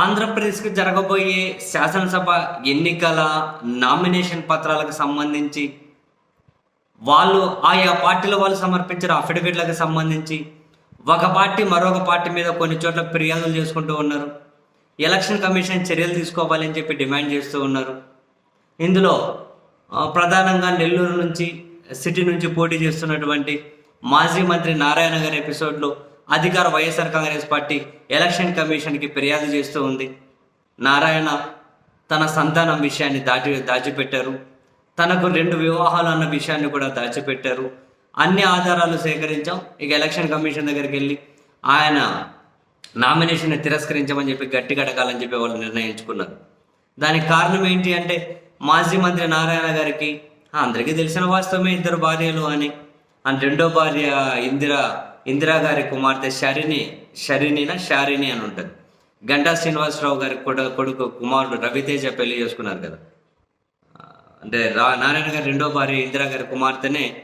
ఆంధ్రప్రదేశ్కి జరగబోయే శాసనసభ ఎన్నికల నామినేషన్ పత్రాలకు సంబంధించి వాళ్ళు ఆయా పార్టీల వాళ్ళు సమర్పించిన అఫిడవిట్లకు సంబంధించి ఒక పార్టీ మరొక పార్టీ మీద కొన్ని చోట్ల ఫిర్యాదులు చేసుకుంటూ ఉన్నారు. ఎలక్షన్ కమిషన్ చర్యలు తీసుకోవాలని చెప్పి డిమాండ్ చేస్తూ ఉన్నారు. ఇందులో ప్రధానంగా నెల్లూరు నుంచి సిటీ నుంచి పోటీ చేస్తున్నటువంటి మాజీ మంత్రి నారాయణ గారి ఎపిసోడ్లో అధికార వైఎస్ఆర్ కాంగ్రెస్ పార్టీ ఎలక్షన్ కమిషన్కి ఫిర్యాదు చేస్తూ ఉంది. నారాయణ తన సంతానం విషయాన్ని దాచి దాచిపెట్టారు. తనకు రెండు వివాహాలు అన్న విషయాన్ని కూడా దాచిపెట్టారు. అన్ని ఆధారాలు సేకరించాం. ఇక ఎలక్షన్ కమిషన్ దగ్గరికి వెళ్ళి ఆయన నామినేషన్ తిరస్కరించమని చెప్పి గట్టి కడగాలని చెప్పి వాళ్ళు నిర్ణయించుకున్నారు. దానికి కారణం ఏంటి అంటే మాజీ మంత్రి నారాయణ గారికి అందరికీ తెలిసిన వాస్తవమే ఇద్దరు భార్యలు అని. అండ్ రెండో భార్య ఇందిరా ఇందిరాగారి కుమార్తె షరిని షరినినా షారిని అని ఉంటుంది. గంటా శ్రీనివాసరావు గారి కొడు కొడుకు కుమారుడు రవితేజ పెళ్ళి చేసుకున్నారు కదా. అంటే రా నారాయణ గారి రెండో భార్య ఇందిరా గారి కుమార్తెనే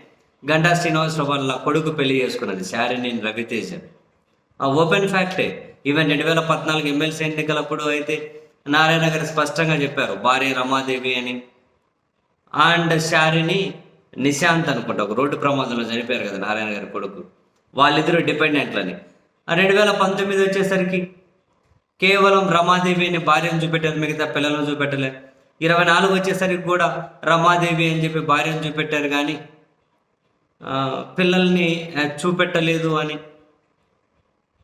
గంటా శ్రీనివాసరావు వాళ్ళ కొడుకు పెళ్ళి చేసుకున్నది షారిని రవితేజ. ఆ ఓపెన్ ఫ్యాక్టే. ఈవెన్ రెండు వేల పద్నాలుగు ఎమ్మెల్సీ ఎన్నికలప్పుడు అయితే నారాయణ గారు స్పష్టంగా చెప్పారు భార్య రమాదేవి అని. అండ్ శారిని నిశాంత్ అనుకుంటా ఒక రోడ్డు ప్రమాదంలో చనిపోయారు కదా నారాయణ గారి కొడుకు. వాళ్ళిద్దరూ డిపెండెంట్లని. రెండు వేల పంతొమ్మిది వచ్చేసరికి కేవలం రమాదేవిని భార్యను చూపెట్టారు మిగతా పిల్లలను చూపెట్టలే. ఇరవై నాలుగు వచ్చేసరికి కూడా రమాదేవి అని చెప్పి భార్యను చూపెట్టారు కానీ పిల్లల్ని చూపెట్టలేదు అని.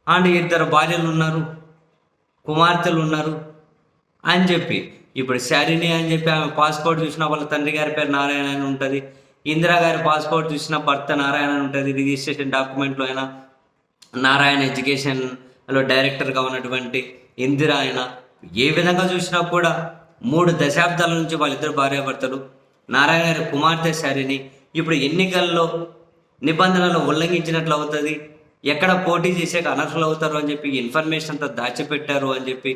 అండ్ ఇద్దరు భార్యలు ఉన్నారు కుమార్తెలు ఉన్నారు అని చెప్పి. ఇప్పుడు శారిని అని చెప్పి ఆమె పాస్పోర్ట్ చూసిన వాళ్ళ తండ్రి గారి పేరు నారాయణ అని ఉంటుంది. ఇందిరా గారి పాస్పోర్ట్ చూసిన భర్త నారాయణ అని ఉంటుంది. రిజిస్ట్రేషన్ డాక్యుమెంట్లో అయినా నారాయణ ఎడ్యుకేషన్లో డైరెక్టర్గా ఉన్నటువంటి ఇందిరా అయినా ఏ విధంగా చూసినా కూడా మూడు దశాబ్దాల నుంచి వాళ్ళిద్దరు భార్యాభర్తలు. నారాయణ గారి కుమార్తె శారిని ఇప్పుడు ఎన్నికల్లో నిబంధనలు ఉల్లంఘించినట్లు అవుతుంది. ఎక్కడ పోటీ చేసాక అనర్హులు అవుతారు అని చెప్పి ఇన్ఫర్మేషన్ అంతా దాచిపెట్టారు అని చెప్పి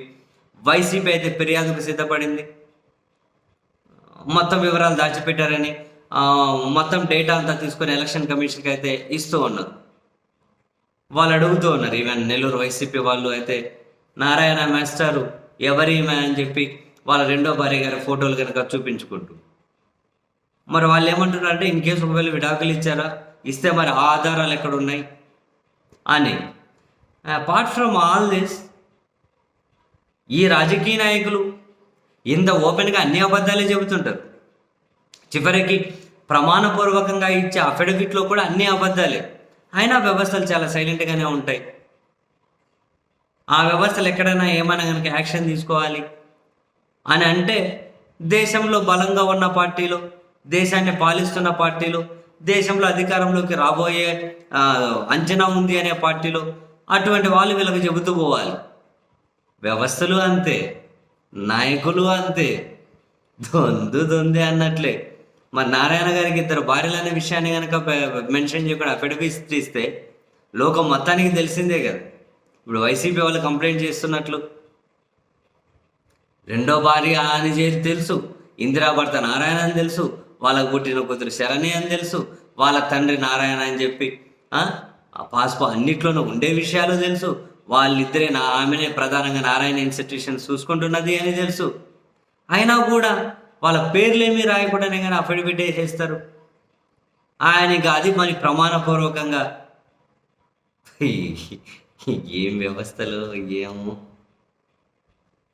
వైసీపీ అయితే ఫిర్యాదుకు సిద్ధపడింది. మొత్తం వివరాలు దాచిపెట్టారని మొత్తం డేటా అంతా తీసుకొని ఎలక్షన్ కమిషన్కి అయితే ఇస్తూ ఉన్నారు. వాళ్ళు అడుగుతూ ఉన్నారు ఈవెన్ నెల్లూరు వైసీపీ వాళ్ళు అయితే నారాయణ మాస్టారు ఎవరిమే అని చెప్పి వాళ్ళ రెండో భార్య గారి ఫోటోలు కనుక చూపించుకుంటూ. మరి వాళ్ళు ఏమంటున్నారు అంటే ఇన్ కేసు ఒకవేళ విడాకులు ఇచ్చారా? ఇస్తే మరి ఆ ఆధారాలు ఎక్కడ ఉన్నాయి అని. అపార్ట్ ఫ్రమ్ ఆల్ దిస్ ఈ రాజకీయ నాయకులు ఇంత ఓపెన్గా అన్ని అబద్ధాలే చెబుతుంటారు. చివరికి ప్రమాణపూర్వకంగా ఇచ్చే అఫిడవిట్లో కూడా అన్ని అబద్ధాలే. అయినా వ్యవస్థలు చాలా సైలెంట్గానే ఉంటాయి. ఆ వ్యవస్థలు ఎక్కడైనా ఏమైనా కనుక యాక్షన్ తీసుకోవాలి అని అంటే దేశంలో బలంగా ఉన్న పార్టీలు దేశాన్ని పాలిస్తున్న పార్టీలు దేశంలో అధికారంలోకి రాబోయే అంచనా ఉంది అనే పార్టీలు అటువంటి వాళ్ళు వీళ్ళకి చెబుతూ పోవాలి. వ్యవస్థలు అంతే నాయకులు అంతే దొందు దొందే అన్నట్లే. మరి నారాయణ గారికి ఇద్దరు భార్యలు అనే విషయాన్ని కనుక మెన్షన్ చేయకుండా అఫిడవిట్ ఇస్తే లోకం మొత్తానికి తెలిసిందే కదా. ఇప్పుడు వైసీపీ వాళ్ళు కంప్లైంట్ చేస్తున్నట్లు. రెండో భార్య అని చేసి తెలుసు. ఇందిరా భర్త నారాయణ అని తెలుసు. వాళ్ళకు పుట్టిన కూతురు శరణి అని తెలుసు. వాళ్ళ తండ్రి నారాయణ అని చెప్పి ఆ? ఆ పాస్పో అన్నిట్లోనూ ఉండే విషయాలు తెలుసు. వాళ్ళిద్దరే నా ఆమెనే ప్రధానంగా నారాయణ ఇన్స్టిట్యూషన్ చూసుకుంటున్నది అని తెలుసు. అయినా కూడా వాళ్ళ పేర్లేమీ రాయకుండానే కానీ అఫిడవిట్ వేసేస్తారు ఆయనకి అది మరి ప్రమాణపూర్వకంగా. ఏం వ్యవస్థలు ఏమో